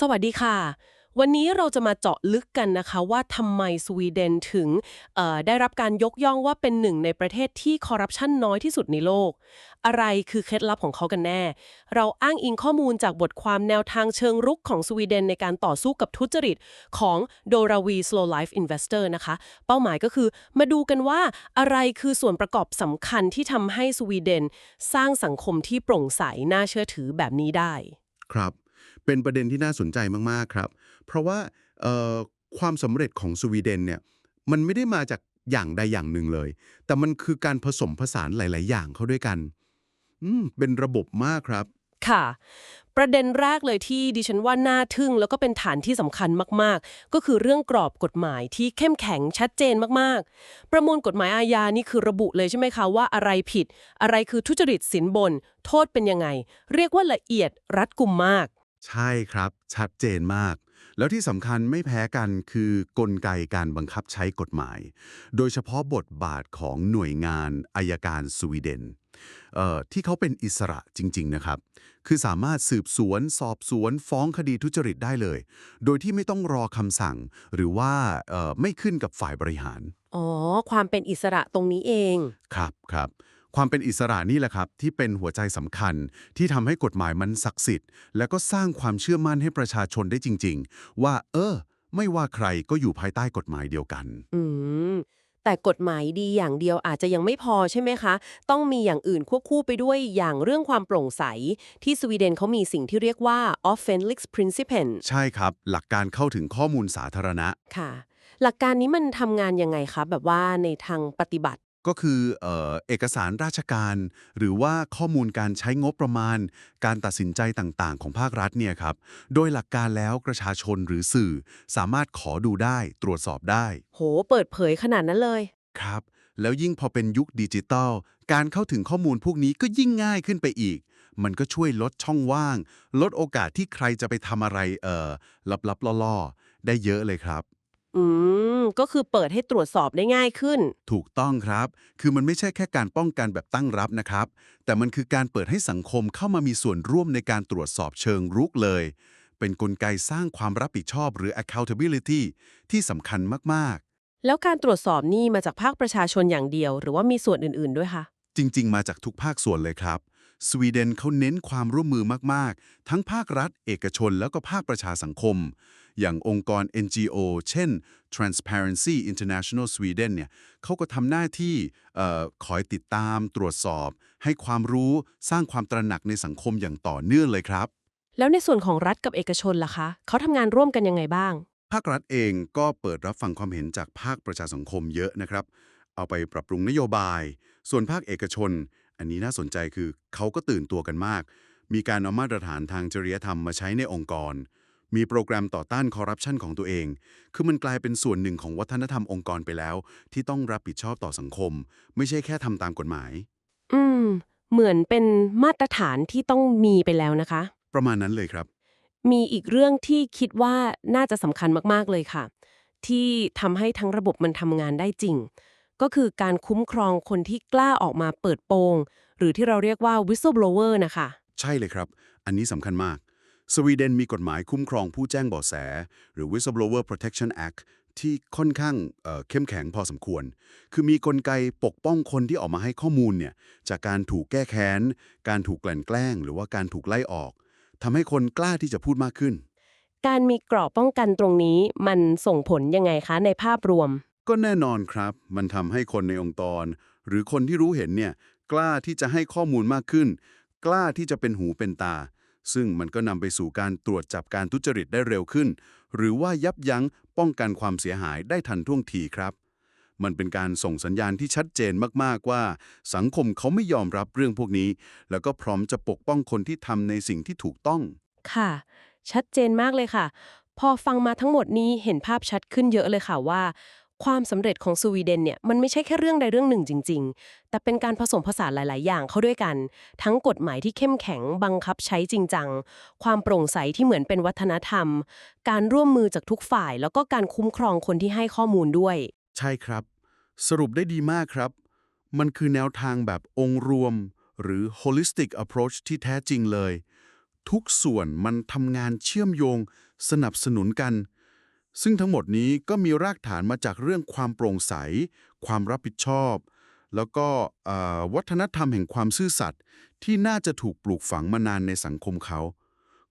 สวัสดีค่ะ วันนี้เราจะมาเจาะลึกกันนะคะ ว่าทำไมสวีเดนถึงได้รับการยกย่องว่าเป็นหนึ่งในประเทศที่คอร์รัปชันน้อยที่สุดในโลก อะไรคือเคล็ดลับของเขากันแน่ เราอ้างอิงข้อมูลจากบทความแนวทางเชิงรุกของสวีเดนในการต่อสู้กับทุจริตของ Doravi Slow Life Investor นะคะ เป้าหมายก็คือมาดูกันว่าอะไรคือส่วนประกอบสำคัญที่ทำให้สวีเดน สร้างสังคมที่โปร่งใสน่าเชื่อถือแบบนี้ได้ ครับ เป็นประเด็นที่น่าสนใจมากๆครับ เพราะว่าความสำเร็จของสวีเดนเนี่ยมันไม่ได้มาจากอย่างใดอย่างหนึ่งเลย แต่มันคือการผสมผสานหลาย ๆ อย่างเข้าด้วยกัน อืมเป็นระบบมากครับ ค่ะ ประเด็นแรกเลยที่ดิฉันว่าน่าทึ่ง แล้วก็เป็นฐานที่สำคัญมาก ๆ ก็คือเรื่องกรอบกฎหมายที่เข้มแข็งชัดเจนมาก ๆ ประมวลกฎหมายอาญานี่คือระบุเลยใช่ไหมคะว่าอะไรผิด อะไรคือทุจริตสินบน โทษเป็นยังไง เรียกว่าละเอียดรัดกุมมาก ใช่ครับ ชัดเจนมาก แล้วที่สำคัญไม่แพ้กันคือกลไกการบังคับใช้กฎหมาย โดยเฉพาะบทบาทของหน่วยงานอายการสวีเดนเอ่อที่เขาเป็นอิสระจริง ๆ นะครับ คือสามารถสืบสวน สอบสวน ฟ้องคดีทุจริตได้เลย โดยที่ไม่ต้องรอคำสั่ง หรือว่าเอ่อไม่ขึ้นกับฝ่ายบริหาร อ๋อ ความเป็นอิสระตรงนี้เอง ครับครับ ความเป็นอิสระนี่แหละครับ ที่เป็นหัวใจสำคัญ ที่ทำให้กฎหมายมันศักดิ์สิทธิ์ และก็สร้างความเชื่อมั่นให้ประชาชนได้จริง ๆ ว่า เออ ไม่ว่าใครก็อยู่ภายใต้กฎหมายเดียวกัน อืมแต่กฎหมายดีอย่างเดียวอาจจะยังไม่พอใช่ไหมคะ ต้องมีอย่างอื่นควบคู่ไปด้วยอย่างเรื่องความโปร่งใส ที่สวีเดนเขามีสิ่งที่เรียกว่า offentlights principle ใช่ครับ หลักการเข้าถึงข้อมูลสาธารณะค่ะ หลักการนี้มันทำงานยังไงคะแบบว่าในทางปฏิบัติ ก็คือเอ่อเอกสารราชการ หรือว่าข้อมูลการใช้งบประมาณ การตัดสินใจต่างๆ ของภาครัฐเนี่ยครับ โดยหลักการแล้วประชาชนหรือสื่อสามารถขอดูได้ตรวจสอบได้ โห เปิดเผยขนาดนั้นเลย ครับ แล้วยิ่งพอเป็นยุคดิจิตอลการเข้าถึงข้อมูลพวกนี้ก็ยิ่งง่ายขึ้นไปอีก มันก็ช่วยลดช่องว่าง ลดโอกาสที่ใครจะไปทำอะไรเอ่อลับๆล่อๆ ได้เยอะเลยครับ อืม ก็คือเปิดให้ตรวจสอบได้ง่ายขึ้น ถูกต้องครับ คือมันไม่ใช่แค่การป้องกันแบบตั้งรับนะครับ แต่มันคือการเปิดให้สังคมเข้ามามีส่วนร่วมในการตรวจสอบเชิงรุกเลย เป็นกลไกสร้างความรับผิดชอบหรือ accountability ที่สำคัญมาก แล้วการตรวจสอบนี่มาจากภาคประชาชนอย่างเดียว หรือว่ามีส่วนอื่นๆด้วยคะ ๆ จริง ๆ มาจากทุกภาคส่วนเลยครับ สวีเดนเขาเน้นความร่วมมือมาก ๆ ทั้งภาครัฐ เอกชนแล้วก็ภาคประชาสังคม อย่างองค์กร NGO เช่น Transparency International Sweden เนี่ยเขาก็ทำหน้าที่เอ่อคอยติดตามตรวจสอบ ให้ความรู้สร้างความตระหนักในสังคมอย่างต่อเนื่องเลยครับ แล้วในส่วนของรัฐกับเอกชนล่ะคะเขาทำงานร่วมกันยังไงบ้าง ภาครัฐเองก็เปิดรับฟังความเห็นจากภาคประชาสังคมเยอะนะครับ เอาไปปรับปรุงนโยบาย ส่วนภาคเอกชน อันนี้น่าสนใจคือเขาก็ตื่นตัวกันมาก มีการเอามาตรฐานทางจริยธรรมมาใช้ในองค์กร มีโปรแกรมต่อต้านคอร์รัปชันของตัวเอง คือมันกลายเป็นส่วนหนึ่งของวัฒนธรรมองค์กรไปแล้ว ที่ต้องรับผิดชอบต่อสังคม ไม่ใช่แค่ทำตามกฎหมาย อืม เหมือนเป็นมาตรฐานที่ต้องมีไปแล้วนะคะ ประมาณนั้นเลยครับ มีอีกเรื่องที่คิดว่าน่าจะสำคัญมากๆเลยค่ะ ที่ทำให้ทั้งระบบมันทำงานได้จริง ก็คือการคุ้มครองคนที่กล้าออกมาเปิดโปง หรือที่เราเรียกว่า whistleblower นะคะ ใช่เลยครับ อันนี้สำคัญมาก สวีเดนมีกฎหมายคุ้มครองผู้แจ้งเบาะแส หรือ Whistleblower Protection Act ที่ค่อนข้างเอ่อเข้มแข็งพอสมควร คือมีกลไกปกป้องคนที่ออกมาให้ข้อมูลเนี่ยจากการถูกแก้แค้น การถูกกลั่นแกล้ง หรือว่าการถูกไล่ออกทำให้คนกล้าที่จะพูดมากขึ้น การมีกรอบป้องกันตรงนี้มันส่งผลยังไงคะในภาพรวม ก็แน่นอนครับ มันทำให้คนในองค์กร หรือคนที่รู้เห็นเนี่ยกล้าที่จะให้ข้อมูลมากขึ้น กล้าที่จะเป็นหูเป็นตา ซึ่งมันก็นำไปสู่การตรวจจับการทุจริตได้เร็วขึ้น หรือว่ายับยั้งป้องกันความเสียหายได้ทันท่วงทีครับ มันเป็นการส่งสัญญาณที่ชัดเจนมากๆว่า สังคมเขาไม่ยอมรับเรื่องพวกนี้ แล้วก็พร้อมจะปกป้องคนที่ทำในสิ่งที่ถูกต้อง ค่ะ ชัดเจนมากเลยค่ะ พอฟังมาทั้งหมดนี้เห็นภาพชัดขึ้นเยอะเลยค่ะว่า ความสำเร็จของสวีเดนเนี่ยมันไม่ใช่แค่เรื่องใดเรื่องหนึ่งจริง ๆ แต่เป็นการผสมผสานหลาย ๆ อย่างเข้าด้วยกัน ทั้งกฎหมายที่เข้มแข็งบังคับใช้จริงจัง ความโปร่งใสที่เหมือนเป็นวัฒนธรรม การร่วมมือจากทุกฝ่าย แล้วก็การคุ้มครองคนที่ให้ข้อมูลด้วย ใช่ครับ สรุปได้ดีมากครับ มันคือแนวทางแบบองค์รวม หรือ holistic approach ที่แท้จริงเลย ทุกส่วนมันทำงานเชื่อมโยง สนับสนุนกัน ซึ่งทั้งหมดนี้ก็มีรากฐานมาจากเรื่องความโปร่งใส ความรับผิดชอบ แล้วก็วัฒนธรรมแห่งความซื่อสัตย์ที่น่าจะถูกปลูกฝังมานานในสังคมเขา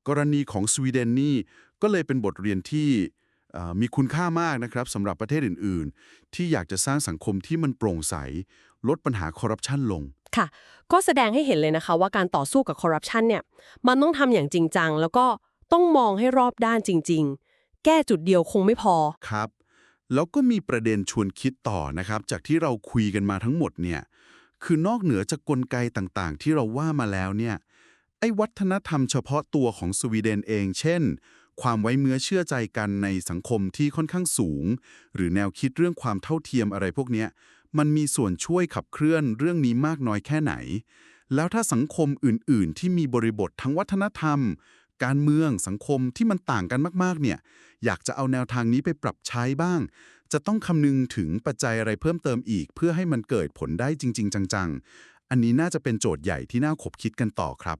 กรณีของสวีเดนนี่ก็เลยเป็นบทเรียนที่มีคุณค่ามากนะครับสำหรับประเทศอื่น ๆ ที่อยากจะสร้างสังคมที่มันโปร่งใส ลดปัญหาคอร์รัปชันลง ค่ะ ก็แสดงให้เห็นเลยนะคะว่าการต่อสู้กับคอร์รัปชันเนี่ยมันต้องทำอย่างจริงจัง แล้วก็ต้องมองให้รอบด้านจริง ๆ แก้จุดเดียวคงไม่พอ ครับ แล้วก็มีประเด็นชวนคิดต่อนะครับ จากที่เราคุยกันมาทั้งหมดเนี่ย คือนอกเหนือจากกลไกต่างๆ ที่เราว่ามาแล้วเนี่ย ไอ้วัฒนธรรมเฉพาะตัวของสวีเดนเอง เช่น ความไว้เนื้อเชื่อใจกันในสังคมที่ค่อนข้างสูง หรือแนวคิดเรื่องความเท่าเทียมอะไรพวกนี้มันมีส่วนช่วยขับเคลื่อนเรื่องนี้มากน้อยแค่ไหน แล้วถ้าสังคมอื่น ๆ ที่มีบริบททั้งวัฒนธรรม การเมืองสังคมที่มันต่างกันมากๆเนี่ยอยากจะเอาแนวทางนี้ไปปรับใช้บ้าง จะต้องคำนึงถึงปัจจัยอะไรเพิ่มเติมอีก เพื่อให้มันเกิดผลได้จริง ๆ จังๆ อันนี้น่าจะเป็นโจทย์ใหญ่ที่น่าขบคิดกันต่อครับ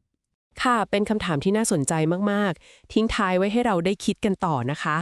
ค่ะเป็นคำถามที่น่าสนใจมากๆ ทิ้งท้ายไว้ให้เราได้คิดกันต่อนะคะ